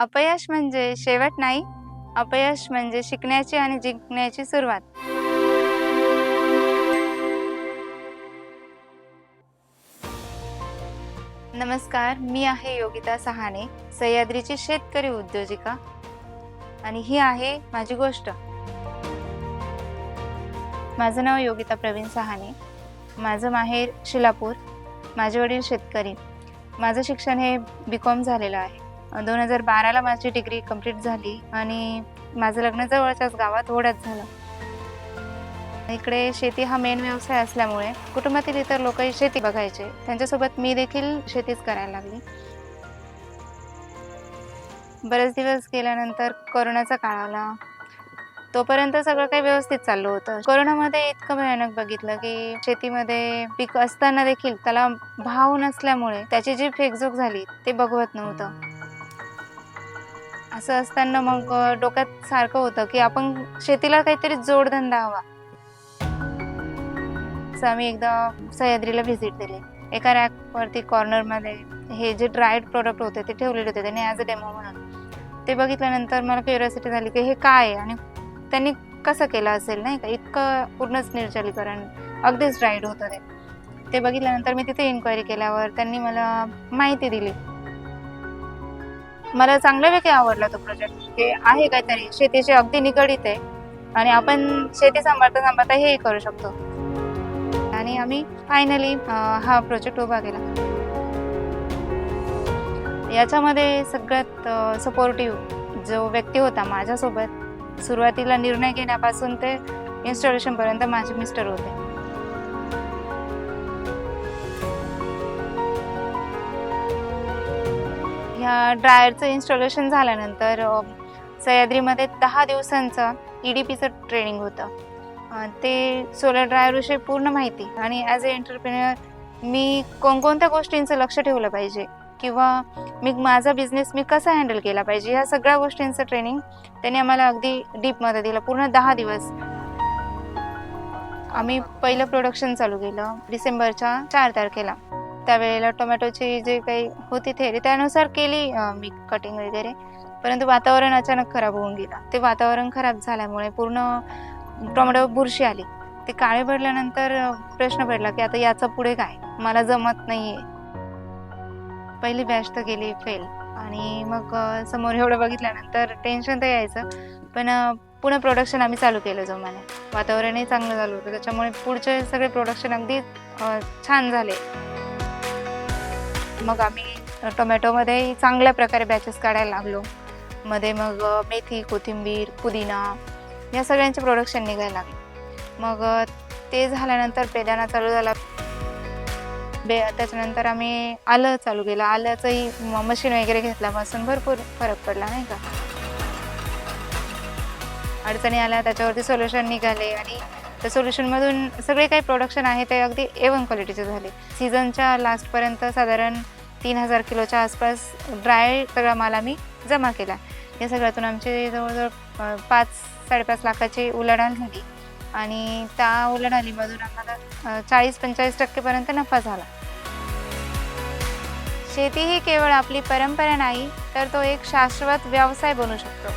अपयश म्हणजे शेवट नाही अपयश म्हणजे शिकण्याची आणि जिंकण्याची सुरुवात. नमस्कार मी आहे योगिता सहाने सह्याद्रीची शेतकरी उद्योजिका. आणि ही आहे माझी गोष्ट. माझं नाव योगिता प्रवीण सहाने माझं माहेर शिलापूर. माझे वडील शेतकरी. माझं शिक्षण हे बी कॉम झालेलं आहे. दोन हजार बाराला माझी डिग्री कंप्लीट झाली आणि माझं लग्न जवळच्याच गावात ओढ्यात झालं. इकडे शेती हा मेन व्यवसाय असल्यामुळे कुटुंबातील इतर लोकही शेती बघायचे. त्यांच्यासोबत मी देखील शेतीच करायला लागली. बरेच दिवस गेल्यानंतर कोरोनाचा काळ आला. तोपर्यंत सगळं काही व्यवस्थित चाललं होतं. कोरोनामध्ये इतकं भयानक बघितलं की शेतीमध्ये पीक असताना देखील त्याला भाव नसल्यामुळे त्याची जी फेकझोक झाली ते बघवत नव्हतं. असं असताना मग डोक्यात सारखं होतं की आपण शेतीला काहीतरी जोडधंदा हवा. असं आम्ही एकदा सह्याद्रीला व्हिजिट दिली. एका रॅक वरती हे जे ड्रायड प्रोडक्ट होते ते ठेवलेले होते. त्यांनी ॲज अ डेमो म्हणून ते बघितल्यानंतर मला क्युरियोसिटी झाली की हे काय आहे? आणि त्यांनी कसं केलं असेल नाही का? इतकं पूर्णच निर्जलीकरण. अगदीच ड्राईड होतं ते. ते बघितल्यानंतर मी तिथे इन्क्वायरी केल्यावर त्यांनी मला माहिती दिली. मला चांगल्यापैकी आवडला तो प्रोजेक्ट हे आहे काहीतरी. शेतीशी अगदी निगडीत आहे. आणि आपण शेती सांभाळता सांभाळता हेही करू शकतो. आणि आम्ही फायनली हा प्रोजेक्ट उभा केला. याच्यामध्ये सगळ्यात सपोर्टिव्ह जो व्यक्ती होता माझ्यासोबत सुरुवातीला निर्णय घेण्यापासून ते इन्स्टॉलेशनपर्यंत माझे मिस्टर होते. ह्या ड्रायरचं इन्स्टॉलेशन झाल्यानंतर सह्याद्रीमध्ये दहा दिवसांचं ई डी पीचं ट्रेनिंग होतं. ते सोलर ड्रायरविषयी पूर्ण माहिती आणि ॲज अ एंटरप्रेन्युअर मी कोणकोणत्या गोष्टींचं लक्ष ठेवलं पाहिजे किंवा मी माझा बिझनेस मी कसा हँडल केला पाहिजे ह्या सगळ्या गोष्टींचं ट्रेनिंग त्यांनी आम्हाला अगदी डीपमध्ये दिलं. पूर्ण दहा दिवस. आम्ही पहिलं प्रोडक्शन चालू केलं डिसेंबरच्या चार तारखेला. त्यावेळेला टोमॅटोची जे काही होती थेरी त्यानुसार केली मी कटिंग वगैरे. परंतु वातावरण अचानक खराब होऊन गेलं. ते वातावरण खराब झाल्यामुळे पूर्ण टोमॅटो बुरशी आली. ते काळे पडल्यानंतर प्रश्न पडला की आता याचं पुढे काय? मला जमत नाही आहे पहिली बॅच तर गेली फेल आणि मग समोर एवढं बघितल्यानंतर टेन्शन तर यायचं. पण पुन्हा प्रोडक्शन आम्ही चालू केलं जोमाने. वातावरणही चांगलं झालं होतं. त्याच्यामुळे पुढचे सगळे प्रोडक्शन अगदी छान झाले. मग आम्ही टोमॅटोमध्ये चांगल्या प्रकारे बॅचेस काढायला लागलो. मध्ये मग मेथी कोथिंबीर पुदिना या सगळ्यांचे प्रोडक्शन निघायला लागले. मग ते झाल्यानंतर बेदाना चालू झाला. बे त्याच्यानंतर आम्ही आलं चालू केलं. आल्याचंही मशीन वगैरे घेतल्यापासून भरपूर फरक पडला नाही का? अडचणी आल्या त्याच्यावरती सोल्युशन निघाले आणि त्या सोल्युशनमधून सगळे काही प्रोडक्शन आहे ते अगदी ए वन क्वालिटीचे झाले. सीझनच्या लास्टपर्यंत साधारण तीन हजार किलोच्या आसपास ड्राय सगळा माल आम्ही जमा केला. या सगळ्यातून आमचे जवळजवळ पाच साडेपाच लाखाची उलाढाल झाली. आणि त्या उलाढालीमधून आम्हाला चाळीस पंचेचाळीस टक्केपर्यंत नफा झाला. शेती ही केवळ आपली परंपरा नाही तर तो एक शाश्वत व्यवसाय बनू शकतो.